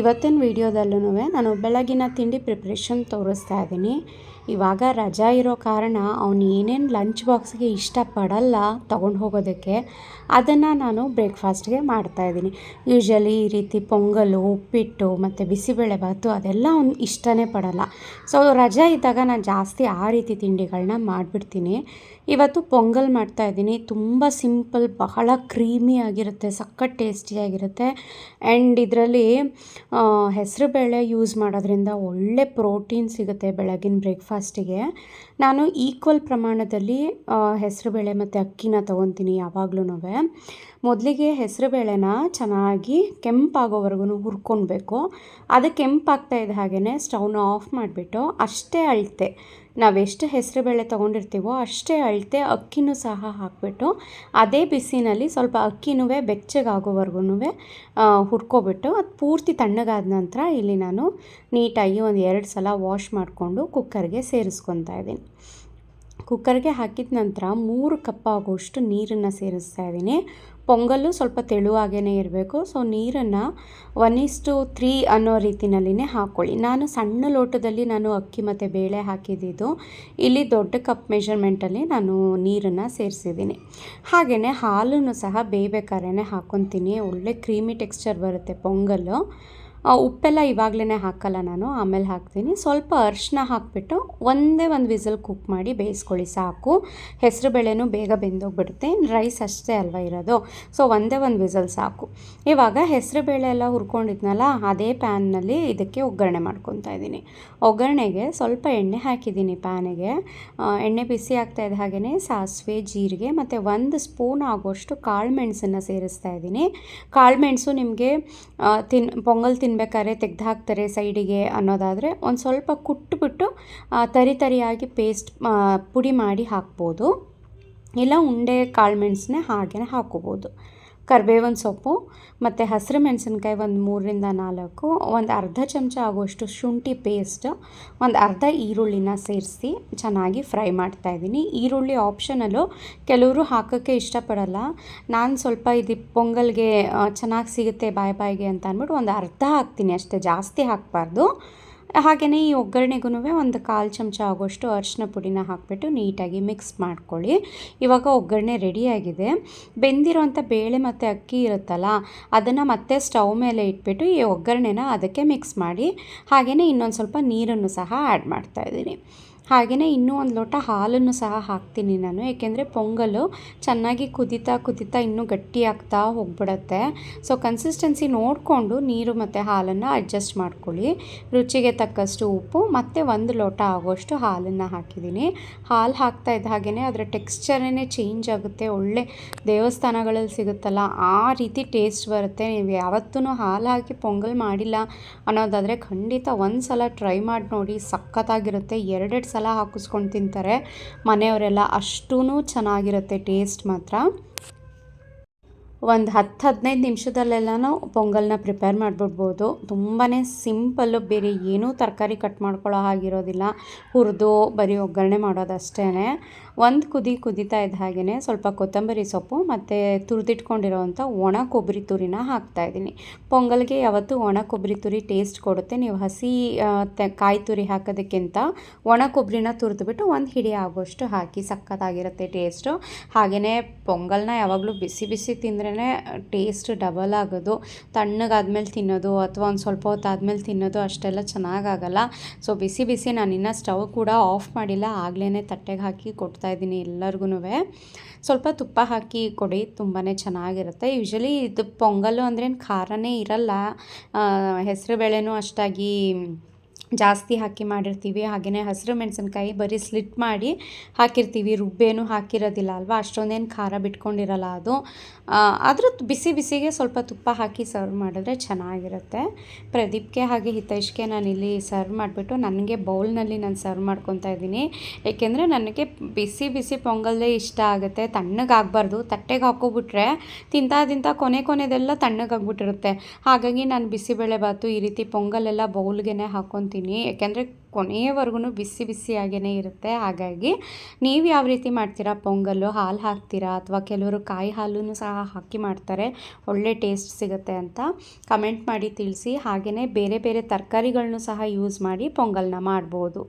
ಇವತ್ತಿನ ವಿಡಿಯೋದಲ್ಲೂ ನಾನು ಬೆಳಗಿನ ತಿಂಡಿ ಪ್ರಿಪ್ರೇಷನ್ ತೋರಿಸ್ತಾ ಇದ್ದೀನಿ. ಇವಾಗ ರಜಾ ಇರೋ ಕಾರಣ ಅವನು ಏನೇನು ಲಂಚ್ ಬಾಕ್ಸ್ಗೆ ಇಷ್ಟಪಡಲ್ಲ ತೊಗೊಂಡು ಹೋಗೋದಕ್ಕೆ, ಅದನ್ನು ನಾನು ಬ್ರೇಕ್ಫಾಸ್ಟ್ಗೆ ಮಾಡ್ತಾಯಿದ್ದೀನಿ ಯೂಶ್ವಲಿ ಈ ರೀತಿ ಪೊಂಗಲು, ಉಪ್ಪಿಟ್ಟು, ಮತ್ತು ಬಿಸಿಬೇಳೆಭಾತು ಅದೆಲ್ಲ ಅವ್ನು ಇಷ್ಟನೇ ಪಡಲ್ಲ. ಸೊ ರಜಾ ಇದ್ದಾಗ ನಾನು ಜಾಸ್ತಿ ಆ ರೀತಿ ತಿಂಡಿಗಳನ್ನ ಮಾಡಿಬಿಡ್ತೀನಿ. ಇವತ್ತು ಪೊಂಗಲ್ ಮಾಡ್ತಾಯಿದ್ದೀನಿ ತುಂಬ ಸಿಂಪಲ್ ಬಹಳ ಕ್ರೀಮಿ ಆಗಿರುತ್ತೆ, ಸಖತ್ ಟೇಸ್ಟಿಯಾಗಿರುತ್ತೆ ಆ್ಯಂಡ್ ಇದರಲ್ಲಿ ಹೆಸರುಬೇಳೆ ಯೂಸ್ ಮಾಡೋದ್ರಿಂದ ಒಳ್ಳೆ ಪ್ರೋಟೀನ್ ಸಿಗುತ್ತೆ ಬೆಳಗಿನ ಬ್ರೇಕ್ಫಾಸ್ಟಿಗೆ ನಾನು ಈಕ್ವಲ್ ಪ್ರಮಾಣದಲ್ಲಿ ಹೆಸರುಬೇಳೆ ಮತ್ತು ಅಕ್ಕಿನ ತೊಗೊತೀನಿ ಯಾವಾಗ್ಲೂ ಮೊದಲಿಗೆ ಹೆಸರುಬೇಳೆನ ಚೆನ್ನಾಗಿ ಕೆಂಪಾಗೋವರೆಗೂ ಹುರ್ಕೊಳ್ಬೇಕು ಅದು ಕೆಂಪಾಗ್ತಾ ಇದ್ದ ಹಾಗೆಯೇ ಸ್ಟವ್ನ ಆಫ್ ಮಾಡಿಬಿಟ್ಟು ಅಷ್ಟೇ ಅಳತೆ. ನಾವೆಷ್ಟು ಹೆಸರುಬೇಳೆ ತೊಗೊಂಡಿರ್ತೀವೋ ಅಷ್ಟೇ ಅಳತೆ ಅಕ್ಕಿನೂ ಸಹ ಹಾಕಿಬಿಟ್ಟು ಅದೇ ಬಿಸಿನಲ್ಲಿ ಸ್ವಲ್ಪ ಅಕ್ಕಿನೂ ಬೆಚ್ಚಗಾಗೋವರೆಗೂ ಹುರ್ಕೊಬಿಟ್ಟು ಅದು ಪೂರ್ತಿ ತಣ್ಣಗಾದ ನಂತರ ಇಲ್ಲಿ ನಾನು ನೀಟಾಗಿ ಒಂದು ಎರಡು ಸಲ ವಾಶ್ ಮಾಡಿಕೊಂಡು ಕುಕ್ಕರ್ಗೆ ಸೇರಿಸ್ಕೊತಾ ಇದ್ದೀನಿ. ಕುಕ್ಕರ್ಗೆ ಹಾಕಿದ ನಂತರ ಮೂರು ಕಪ್ ಆಗುವಷ್ಟು ನೀರನ್ನು ಸೇರಿಸ್ತಾ ಇದ್ದೀನಿ. ಪೊಂಗಲ್ಲು ಸ್ವಲ್ಪ ತೆಳುವಾಗೇ ಇರಬೇಕು. ಸೊ, ನೀರನ್ನು ಒನ್ ಟು ತ್ರೀ ಅನ್ನೋ ರೀತಿಯಲ್ಲಿನೇ ಹಾಕ್ಕೊಳ್ಳಿ ನಾನು ಸಣ್ಣ ಲೋಟದಲ್ಲಿ ನಾನು ಅಕ್ಕಿ ಮತ್ತು ಬೇಳೆ ಹಾಕಿದ್ದಿದ್ದು ಇಲ್ಲಿ ದೊಡ್ಡ ಕಪ್ ಮೆಷರ್ಮೆಂಟಲ್ಲಿ ನಾನು ನೀರನ್ನು ಸೇರಿಸಿದ್ದೀನಿ. ಹಾಗೆಯೇ ಹಾಲನ್ನು ಸಹ ಬೇಯ್ಬೇಕಾದ್ರೆ ಹಾಕ್ಕೊತೀನಿ ಒಳ್ಳೆ ಕ್ರೀಮಿ ಟೆಕ್ಸ್ಚರ್ ಬರುತ್ತೆ ಪೊಂಗಲ್ಲು ಉಪ್ಪೆಲ್ಲ ಇವಾಗಲೇ ಹಾಕಲ್ಲ ನಾನು, ಆಮೇಲೆ ಹಾಕ್ತೀನಿ. ಸ್ವಲ್ಪ ಅರಿಶಿನ ಹಾಕಿಬಿಟ್ಟು ಒಂದೇ ಒಂದು ವಿಸಲ್ ಕುಕ್ ಮಾಡಿ ಬೇಯಿಸ್ಕೊಳ್ಳಿ, ಸಾಕು. ಹೆಸರು ಬೇಳೆನೂ ಬೇಗ ಬೆಂದೋಗ್ಬಿಡುತ್ತೆ. ರೈಸ್ ಅಷ್ಟೇ ಅಲ್ವಾ ಇರೋದು? ಸೊ, ಒಂದೇ ಒಂದು ವಿಸಲ್ ಸಾಕು. ಇವಾಗ ಹೆಸರು ಬೇಳೆ ಎಲ್ಲ ಹುರ್ಕೊಂಡಿದ್ನಲ್ಲ, ಅದೇ ಪ್ಯಾನ್ನಲ್ಲಿ ಇದಕ್ಕೆ ಒಗ್ಗರಣೆ ಮಾಡ್ಕೊತಾ ಇದ್ದೀನಿ. ಒಗ್ಗರಣೆಗೆ ಸ್ವಲ್ಪ ಎಣ್ಣೆ ಹಾಕಿದ್ದೀನಿ ಪ್ಯಾನಿಗೆ. ಎಣ್ಣೆ ಬಿಸಿ ಆಗ್ತಾ ಇದ್ದ ಹಾಗೆಯೇ ಸಾಸಿವೆ, ಜೀರಿಗೆ ಮತ್ತು ಒಂದು ಸ್ಪೂನ್ ಆಗೋಷ್ಟು ಕಾಳು ಮೆಣಸನ್ನು ಸೇರಿಸ್ತಾ ಇದ್ದೀನಿ. ಕಾಳು ಮೆಣಸು ನಿಮಗೆ ತಿನ್, ಪೊಂಗಲ್ ತಿನ್ ತಿನ್ಬೇಕಾದ್ರೆ ತೆಗ್ದು ಹಾಕ್ತಾರೆ ಸೈಡಿಗೆ ಅನ್ನೋದಾದರೆ ಒಂದು ಸ್ವಲ್ಪ ಕುಟ್ಬಿಟ್ಟು ತರಿ ತರಿಯಾಗಿ ಪೇಸ್ಟ್ ಪುಡಿ ಮಾಡಿ ಹಾಕ್ಬೋದು. ಇಲ್ಲ ಉಂಡೆ, ಕಾಳು ಮೆಣಸನ್ನೇ ಹಾಗೆ ಹಾಕೋಬೋದು ಕರಿಬೇವಿನ ಸೊಪ್ಪು, ಮತ್ತು ಹಸಿರು ಮೆಣಸಿನ್ಕಾಯಿ ಒಂದು ಮೂರರಿಂದ ನಾಲ್ಕು, ಒಂದು ಅರ್ಧ ಚಮಚ ಆಗುವಷ್ಟು ಶುಂಠಿ ಪೇಸ್ಟ್ ಒಂದು ಅರ್ಧ ಈರುಳ್ಳಿನ ಸೇರಿಸಿ ಚೆನ್ನಾಗಿ ಫ್ರೈ ಮಾಡ್ತಾಯಿದ್ದೀನಿ ಈರುಳ್ಳಿ ಆಪ್ಷನಲ್ಲು ಕೆಲವರು ಹಾಕೋಕ್ಕೆ ಇಷ್ಟಪಡಲ್ಲ. ನಾನು ಸ್ವಲ್ಪ ಇದು ಪೊಂಗಲ್ಗೆ ಚೆನ್ನಾಗಿ ಸಿಗುತ್ತೆ ಬಾಯ್ ಬಾಯಿಗೆ ಅಂತ ಅಂದ್ಬಿಟ್ಟು ಒಂದು ಅರ್ಧ ಹಾಕ್ತೀನಿ, ಅಷ್ಟೇ ಜಾಸ್ತಿ ಹಾಕಬಾರ್ದು. ಹಾಗೆಯೇ ಈ ಒಗ್ಗರಣೆಗೂ ಒಂದು ಕಾಲು ಚಮಚ ಆಗೋಷ್ಟು ಅರಿಶಿನ ಪುಡಿನ ಹಾಕಿಬಿಟ್ಟು ನೀಟಾಗಿ ಮಿಕ್ಸ್ ಮಾಡ್ಕೊಳ್ಳಿ. ಇವಾಗ ಒಗ್ಗರಣೆ ರೆಡಿಯಾಗಿದೆ. ಬೆಂದಿರೋಂಥ ಬೇಳೆ ಮತ್ತು ಅಕ್ಕಿ ಇರುತ್ತಲ್ಲ, ಅದನ್ನು ಮತ್ತೆ ಸ್ಟವ್ ಮೇಲೆ ಇಟ್ಬಿಟ್ಟು ಈ ಒಗ್ಗರಣೆನ ಅದಕ್ಕೆ ಮಿಕ್ಸ್ ಮಾಡಿ, ಹಾಗೆಯೇ ಇನ್ನೊಂದು ಸ್ವಲ್ಪ ನೀರನ್ನು ಸಹ ಆ್ಯಡ್ ಮಾಡ್ತಾಯಿದ್ದೀನಿ ಹಾಗೆಯೇ ಇನ್ನೂ ಒಂದು ಲೋಟ ಹಾಲನ್ನು ಸಹ ಹಾಕ್ತೀನಿ ನಾನು. ಏಕೆಂದರೆ ಪೊಂಗಲು ಚೆನ್ನಾಗಿ ಕುದಿತಾ ಕುದಿತಾ ಇನ್ನೂ ಗಟ್ಟಿ ಆಗ್ತಾ ಹೋಗ್ಬಿಡತ್ತೆ. ಸೊ ಕನ್ಸಿಸ್ಟೆನ್ಸಿ ನೋಡಿಕೊಂಡು ನೀರು ಮತ್ತು ಹಾಲನ್ನು ಅಡ್ಜಸ್ಟ್ ಮಾಡ್ಕೊಳ್ಳಿ. ರುಚಿಗೆ ತಕ್ಕಷ್ಟು ಉಪ್ಪು, ಮತ್ತು ಒಂದು ಲೋಟ ಆಗೋಷ್ಟು ಹಾಲನ್ನು ಹಾಕಿದ್ದೀನಿ. ಹಾಲು ಹಾಕ್ತಾ ಇದ್ದ ಹಾಗೆಯೇ ಅದರ ಟೆಕ್ಸ್ಚರೇ ಚೇಂಜ್ ಆಗುತ್ತೆ. ಒಳ್ಳೆ ದೇವಸ್ಥಾನಗಳಲ್ಲಿ ಸಿಗುತ್ತಲ್ಲ, ಆ ರೀತಿ ಟೇಸ್ಟ್ ಬರುತ್ತೆ. ನೀವು ಯಾವತ್ತೂ ಹಾಲು ಹಾಕಿ ಪೊಂಗಲ್ ಮಾಡಿಲ್ಲ ಅನ್ನೋದಾದರೆ ಖಂಡಿತ ಒಂದು ಸಲ ಟ್ರೈ ಮಾಡಿ ನೋಡಿ, ಸಖತ್ತಾಗಿರುತ್ತೆ. ಎರಡೆರಡು ಸಲ ಹಾಕಿಸ್ಕೊಂಡು ತಿಂತಾರೆ. ಮನೆಯವರೆಲ್ಲ ಅಷ್ಟೂ ಚೆನ್ನಾಗಿರುತ್ತೆ ಟೇಸ್ಟ್ ಮಾತ್ರ. ಒಂದು ಹತ್ತು ಹದಿನೈದು ನಿಮಿಷದಲ್ಲೆಲ್ಲನೂ ಪೊಂಗಲ್ನ ಪ್ರಿಪೇರ್ ಮಾಡಿಬಿಡ್ಬೋದು. ತುಂಬಾ ಸಿಂಪಲ್ಲು ಬೇರೆ ಏನೂ ತರಕಾರಿ ಕಟ್ ಮಾಡ್ಕೊಳ್ಳೋ ಹಾಗಿರೋದಿಲ್ಲ. ಹುರಿದು, ಬರೀ ಒಗ್ಗರಣೆ ಮಾಡೋದಷ್ಟೇ ಒಂದು ಕುದಿ ಕುದೀತಾ ಇದ್ದ ಹಾಗೆಯೇ ಸ್ವಲ್ಪ ಕೊತ್ತಂಬರಿ ಸೊಪ್ಪು ಮತ್ತು ತುರಿದಿಟ್ಕೊಂಡಿರೋವಂಥ ಒಣ ಕೊಬ್ಬರಿ ತುರಿನ ಹಾಕ್ತಾಯಿದ್ದೀನಿ ಪೊಂಗಲ್ಗೆ ಯಾವತ್ತೂ ಒಣ ಕೊಬ್ಬರಿ ತುರಿ ಟೇಸ್ಟ್ ಕೊಡುತ್ತೆ. ನೀವು ಹಸಿ ಕಾಯಿ ತುರಿ ಹಾಕೋದಕ್ಕಿಂತ ಒಣ ಕೊಬ್ಬರಿನ ತುರಿದ್ಬಿಟ್ಟು ಒಂದು ಹಿಡಿ ಆಗೋಷ್ಟು ಹಾಕಿ ಸಕ್ಕತ್ತಾಗಿರುತ್ತೆ ಟೇಸ್ಟು. ಹಾಗೆಯೇ ಪೊಂಗಲ್ನ ಯಾವಾಗಲೂ ಬಿಸಿ ಬಿಸಿ ತಿಂದ್ರೇ ಟೇಸ್ಟ್ ಡಬಲ್ ಆಗೋದು. ತಣ್ಣಗಾದ್ಮೇಲೆ ತಿನ್ನೋದು ಅಥವಾ ಒಂದು ಸ್ವಲ್ಪ ಹೊತ್ತು ಆದಮೇಲೆ ತಿನ್ನೋದು ಅಷ್ಟೆಲ್ಲ ಚೆನ್ನಾಗಾಗಲ್ಲ. ಸೊ ಬಿಸಿ ಬಿಸಿ ನಾನು ಇನ್ನೂ ಸ್ಟವ್ ಕೂಡ ಆಫ್ ಮಾಡಿಲ್ಲ. ಆಗಲೇ ತಟ್ಟೆಗೆ ಹಾಕಿ ಕೊಡ್ತಾ ಇದ್ದೀನಿ ಎಲ್ಲರಿಗೂ ಸ್ವಲ್ಪ ತುಪ್ಪ ಹಾಕಿ ಕೊಡಿ ತುಂಬಾ ಚೆನ್ನಾಗಿರುತ್ತೆ. ಯೂಶ್ವಲಿ ಇದು ಪೊಂಗಲ್ಲು ಅಂದ್ರೇನು ಖಾರನೇ ಇರಲ್ಲ. ಹೆಸರು ಬೇಳೆನೂ ಅಷ್ಟಾಗಿ ಜಾಸ್ತಿ ಹಾಕಿ ಮಾಡಿರ್ತೀವಿ. ಹಾಗೆಯೇ ಹಸಿರು ಮೆಣಸಿನ್ಕಾಯಿ ಬರೀ ಸ್ಲಿಟ್ ಮಾಡಿ ಹಾಕಿರ್ತೀವಿ. ರುಬ್ಬೇನು ಹಾಕಿರೋದಿಲ್ಲ ಅಲ್ವಾ? ಅಷ್ಟೊಂದೇನು ಖಾರ ಬಿಟ್ಕೊಂಡಿರಲ್ಲ ಅದು. ಆದರೂ ಬಿಸಿ ಬಿಸಿಗೆ ಸ್ವಲ್ಪ ತುಪ್ಪ ಹಾಕಿ ಸರ್ವ್ ಮಾಡಿದ್ರೆ ಚೆನ್ನಾಗಿರುತ್ತೆ. ಪ್ರದೀಪ್ಗೆ ಹಾಗೆ ಹಿತೈಷ್ಗೆ ನಾನು ಇಲ್ಲಿ ಸರ್ವ್ ಮಾಡಿಬಿಟ್ಟು ನನಗೆ ಬೌಲ್ನಲ್ಲಿ ನಾನು ಸರ್ವ್ ಮಾಡ್ಕೊತಾ ಇದ್ದೀನಿ. ಏಕೆಂದರೆ ನನಗೆ ಬಿಸಿ ಬಿಸಿ ಪೊಂಗಲ್ಲೇ ಇಷ್ಟ ಆಗುತ್ತೆ. ತಣ್ಣಗಾಗಬಾರ್ದು ತಟ್ಟೆಗೆ ಹಾಕೋಬಿಟ್ರೆ ತಿಂತಾ ತಿಂತಾ ಕೊನೆ ಕೊನೆದೆಲ್ಲ ತಣ್ಣಗಾಗ್ಬಿಟ್ಟಿರುತ್ತೆ ಹಾಗಾಗಿ ನಾನು ಬಿಸಿಬೇಳೆ ಬಾತು ಈ ರೀತಿ ಪೊಂಗಲೆಲ್ಲ ಬೌಲ್ಗೆ ಹಾಕ್ಕೊತೀನಿ ಅಂದ್ಕೊತೀನಿ ಯಾಕೆಂದರೆ ಕೊನೆಯವರೆಗೂ ಬಿಸಿ ಬಿಸಿಯಾಗೇ ಇರುತ್ತೆ. ಹಾಗಾಗಿ ನೀವು ಯಾವ ರೀತಿ ಮಾಡ್ತೀರಾ? ಪೊಂಗಲ್ಲು ಹಾಲು ಹಾಕ್ತೀರಾ? ಅಥವಾ ಕೆಲವರು ಕಾಯಿ ಹಾಲನ್ನು ಸಹ ಹಾಕಿ ಮಾಡ್ತಾರೆ. ಒಳ್ಳೆ ಟೇಸ್ಟ್ ಸಿಗುತ್ತೆ ಅಂತ ಕಮೆಂಟ್ ಮಾಡಿ ತಿಳಿಸಿ. ಹಾಗೆಯೇ ಬೇರೆ ಬೇರೆ ತರಕಾರಿಗಳನ್ನೂ ಸಹ ಯೂಸ್ ಮಾಡಿ ಪೊಂಗಲ್ನ ಮಾಡ್ಬೋದು.